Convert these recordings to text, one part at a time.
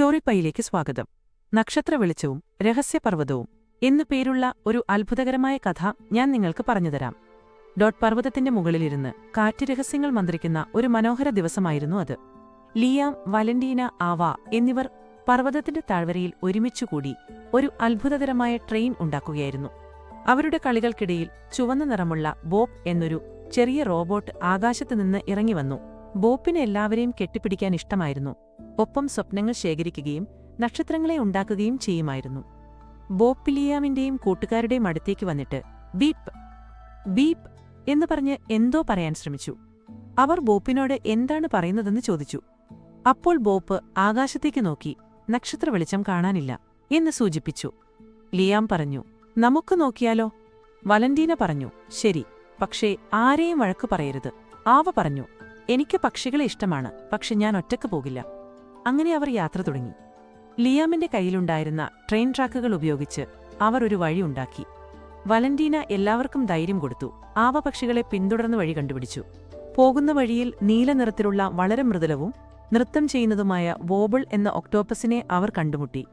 Story പൈയിലേക്ക് സ്വാഗതം. നക്ഷത്ര വെളിച്ചവും രഹസ്യപർവതവും എന്നു പേരുള്ള ഒരു അത്ഭുതകരമായ കഥ ഞാൻ നിങ്ങൾക്ക് പറഞ്ഞുതരാം. ഡോട്ട് പർവതത്തിന്റെ മുകളിലിരുന്ന് കാറ്റ് രഹസ്യങ്ങൾ മന്ത്രിക്കുന്ന ഒരു മനോഹര ദിവസമായിരുന്നു അത്. ലിയാം വലന്റീന ആവ എന്നിവർ പർവതത്തിന്റെ താഴ്വരയിൽ ഒരുമിച്ചുകൂടി ഒരു അത്ഭുതകരമായ ട്രെയിൻ ഉണ്ടാക്കുകയായിരുന്നു. അവരുടെ കളികൾക്കിടയിൽ ചുവന്ന നിറമുള്ള ബോബ് എന്നൊരു ചെറിയ റോബോട്ട് ആകാശത്തുനിന്ന് ഇറങ്ങിവന്നു. ബോപ്പിന് എല്ലാവരെയും കെട്ടിപ്പിടിക്കാൻ ഇഷ്ടമായിരുന്നു. ഒപ്പം സ്വപ്നങ്ങൾ ശേഖരിക്കുകയും നക്ഷത്രങ്ങളെ ഉണ്ടാക്കുകയും ചെയ്യുമായിരുന്നു. ബോപ്പിലിയാമിന്റെയും കൂട്ടുകാരുടെയും അടുത്തേക്ക് വന്നിട്ട് ബീപ്പ് ബീപ്പ് എന്ന് പറഞ്ഞ് എന്തോ പറയാൻ ശ്രമിച്ചു. അവർ ബോപ്പിനോട് എന്താണ് പറയുന്നതെന്ന് ചോദിച്ചു. അപ്പോൾ ബോപ്പ് ആകാശത്തേക്ക് നോക്കി നക്ഷത്ര വെളിച്ചം കാണാനില്ല എന്ന് സൂചിപ്പിച്ചു. ലിയാം പറഞ്ഞു നമുക്ക് നോക്കിയാലോ? വലന്റീന പറഞ്ഞു ശരി പക്ഷേ ആരെയും വഴക്ക് പറയരുത് ആവ പറഞ്ഞു. എനിക്ക് പക്ഷികളെ ഇഷ്ടമാണ് പക്ഷെ ഞാൻ ഒറ്റയ്ക്ക് പോകില്ല. അങ്ങനെ അവർ യാത്ര തുടങ്ങി. ലിയാമിന്റെ കയ്യിലുണ്ടായിരുന്ന ട്രെയിൻ ട്രാക്കുകൾ ഉപയോഗിച്ച് അവർ ഒരു വഴി ഉണ്ടാക്കി. വലന്റീന എല്ലാവർക്കും ധൈര്യം കൊടുത്തു. ആവ പക്ഷികളെ പിന്തുടർന്ന് വഴി കണ്ടുപിടിച്ചു. പോകുന്ന വഴിയിൽ നീല നിറത്തിലുള്ള വളരെ മൃദുലവും നൃത്തം ചെയ്യുന്നതുമായ വോബിൾ എന്ന ഒക്ടോപ്പസിനെ അവർ കണ്ടുമുട്ടി.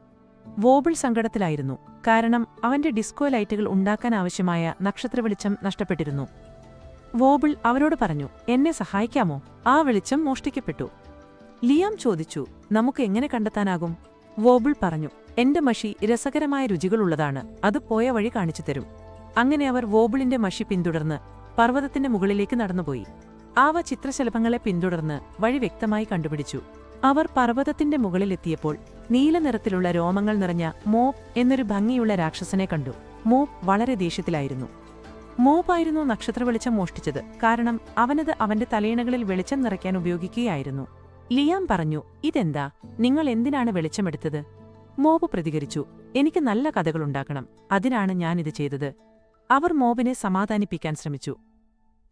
വോബിൾ സങ്കടത്തിലായിരുന്നു. കാരണം അവന്റെ ഡിസ്കോ ലൈറ്റുകൾ ഉണ്ടാക്കാൻ ആവശ്യമായ നക്ഷത്രവെളിച്ചം നഷ്ടപ്പെട്ടിരുന്നു. വോബിൾ അവരോട് പറഞ്ഞു എന്നെ സഹായിക്കാമോ? ആ വെളിച്ചം മോഷ്ടിക്കപ്പെട്ടു. ലിയാം ചോദിച്ചു നമുക്ക് എങ്ങനെ കണ്ടെത്താനാകും? വോബിൾ പറഞ്ഞു എന്റെ മഷി രസകരമായ രുചികളുള്ളതാണ് അത് പോയ വഴി കാണിച്ചു തരും. അങ്ങനെ അവർ വോബിളിന്റെ മഷി പിന്തുടർന്ന് പർവതത്തിന്റെ മുകളിലേക്ക് നടന്നുപോയി. ആവ ചിത്രശലഭങ്ങളെ പിന്തുടർന്ന് വഴി വ്യക്തമായി കണ്ടുപിടിച്ചു. അവർ പർവതത്തിന്റെ മുകളിലെത്തിയപ്പോൾ നീലനിറത്തിലുള്ള രോമങ്ങൾ നിറഞ്ഞ മോപ്പ് എന്നൊരു ഭംഗിയുള്ള രാക്ഷസനെ കണ്ടു. മോപ്പ് വളരെ ദേഷ്യത്തിലായിരുന്നു. മോപ്പായിരുന്നു നക്ഷത്രവെളിച്ചം മോഷ്ടിച്ചത്. കാരണം അവനത് അവന്റെ തലയിണകളിൽ വെളിച്ചം നിറയ്ക്കാൻ ഉപയോഗിക്കുകയായിരുന്നു. ലിയാം പറഞ്ഞു ഇതെന്താ? നിങ്ങൾ എന്തിനാണ് വെളിച്ചമെടുത്തത്? മോബ് പ്രതികരിച്ചു എനിക്ക് നല്ല കഥകളുണ്ടാക്കണം അതിനാണ് ഞാനിത് ചെയ്തത്. അവർ മോബിനെ സമാധാനിപ്പിക്കാൻ ശ്രമിച്ചു.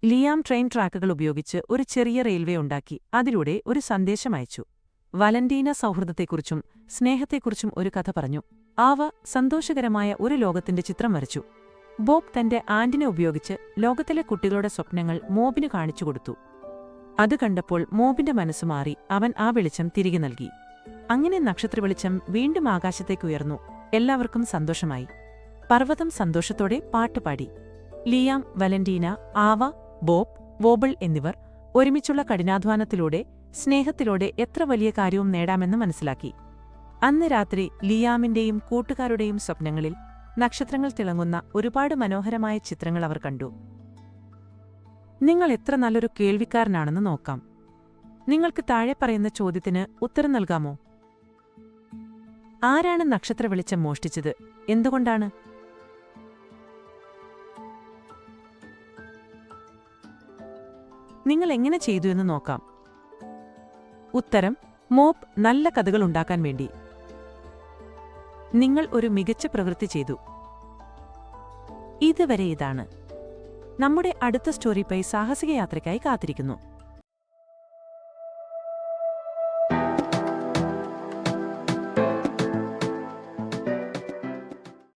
ലിയാം ട്രെയിൻ ട്രാക്കുകൾ ഉപയോഗിച്ച് ഒരു ചെറിയ റെയിൽവേ ഉണ്ടാക്കി അതിലൂടെ ഒരു സന്ദേശം അയച്ചു. വലന്റീന സൗഹൃദത്തെക്കുറിച്ചും സ്നേഹത്തെക്കുറിച്ചും ഒരു കഥ പറഞ്ഞു. ആവ സന്തോഷകരമായ ഒരു ലോകത്തിന്റെ ചിത്രം വരച്ചു. ബോബ് തന്റെ ആന്റിനെ ഉപയോഗിച്ച് ലോകത്തിലെ കുട്ടികളുടെ സ്വപ്നങ്ങൾ മോബിന് കാണിച്ചുകൊടുത്തു അത് കണ്ടപ്പോൾ മോബിന്റെ മനസ്സ് മാറി അവൻ ആ വെളിച്ചം തിരികെ നൽകി. അങ്ങനെ നക്ഷത്ര വെളിച്ചം വീണ്ടും ആകാശത്തേക്ക് ഉയർന്നു. എല്ലാവർക്കും സന്തോഷമായി. പർവതം സന്തോഷത്തോടെ പാട്ടുപാടി Liam Valentina Ava Bob Wobble എന്നിവർ ഒരുമിച്ചുള്ള കഠിനാധ്വാനത്തിലൂടെ സ്നേഹത്തിലൂടെ എത്ര വലിയ കാര്യവും നേടാമെന്ന് മനസ്സിലാക്കി. അന്ന് രാത്രി ലിയാമിന്റെയും കൂട്ടുകാരുടെയും സ്വപ്നങ്ങളിൽ നക്ഷത്രങ്ങൾ തിളങ്ങുന്ന ഒരുപാട് മനോഹരമായ ചിത്രങ്ങൾ അവർ കണ്ടു. നിങ്ങൾ എത്ര നല്ലൊരു കേൾവിക്കാരനാണെന്ന് നോക്കാം. നിങ്ങൾക്ക് താഴെ പറയുന്ന ചോദ്യത്തിന് ഉത്തരം നൽകാമോ? ആരാണ് നക്ഷത്ര വെളിച്ചം മോഷ്ടിച്ചത്? എന്തുകൊണ്ടാണ്? നിങ്ങൾ എങ്ങനെ ചെയ്തു എന്ന് നോക്കാം. ഉത്തരം മോപ്പ് നല്ല കഥകൾ ഉണ്ടാക്കാൻ വേണ്ടി. നിങ്ങൾ ഒരു മികച്ച പ്രവൃത്തി ചെയ്തു. ഇതുവരെ ഇതാണ്. നമ്മുടെ അടുത്ത സ്റ്റോറി പൈ സാഹസിക യാത്രയ്ക്കായി കാത്തിരിക്കുന്നു.